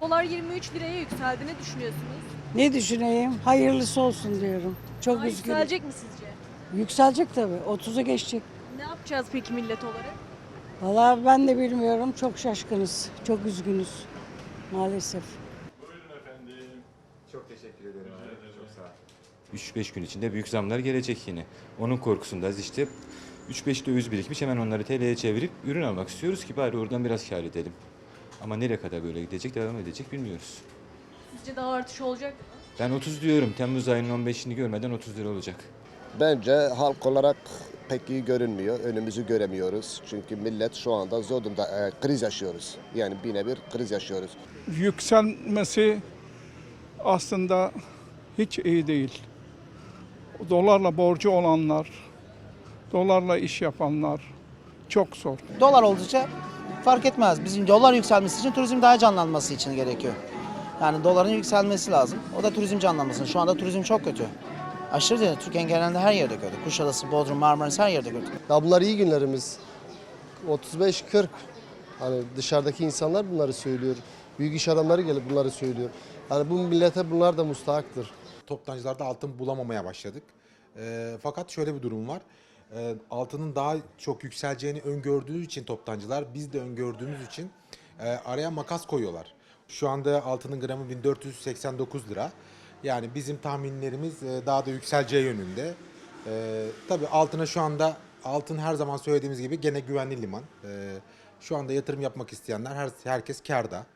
Dolar 23 liraya yükseldi. Ne düşünüyorsunuz? Ne düşüneyim? Hayırlısı olsun diyorum. Çok Daha üzgünüm. yükselecek mi sizce? Yükselecek tabii. 30'u geçecek. Ne yapacağız peki millet olarak? Valla ben de bilmiyorum. Çok şaşkınız. Çok üzgünüz. Maalesef. Çok teşekkür ederim. Çok sağ ol. 3-5 gün içinde büyük zamlar gelecek yine. Onun korkusundayız işte. 3-5 döviz birikmiş hemen onları TL'ye çevirip ürün almak istiyoruz ki bari oradan biraz kar edelim. Ama nereye kadar böyle gidecek, devam edecek bilmiyoruz. Sizce daha artış olacak mı? Ben 30 diyorum. Temmuz ayının 15'ini görmeden 30 lira olacak. Bence halk olarak pek iyi görünmüyor. Önümüzü göremiyoruz. Çünkü millet şu anda zor durumda. e, kriz yaşıyoruz. Yani bir nevi kriz yaşıyoruz. yükselmesi aslında hiç iyi değil. Dolarla borcu olanlar, dolarla iş yapanlar çok zor. Dolar oldukça fark etmez. Bizim dolar yükselmesi için turizm daha canlanması için gerekiyor. Yani doların yükselmesi lazım. O da turizm canlanması. Şu anda turizm çok kötü. Aşırı değil. Türkiye'nin genelinde her yerde kötü. Kuşadası, Bodrum, Marmaris her yerde kötü. Ya bunlar iyi günlerimiz. 35-40 hani dışarıdaki insanlar bunları söylüyor. Büyük iş adamları gelip bunları söylüyor. Hani bu millete bunlar da mustahaktır. toptancılarda altın bulamamaya başladık. Ee, fakat şöyle bir durum var. Ee, altının daha çok yükseleceğini öngördüğü için toptancılar, biz de öngördüğümüz için e, araya makas koyuyorlar. Şu anda altının gramı 1489 lira. Yani bizim tahminlerimiz e, daha da yükseleceği yönünde. Ee, tabii altına şu anda altın her zaman söylediğimiz gibi gene güvenli liman. Ee, şu anda yatırım yapmak isteyenler her, herkes karda.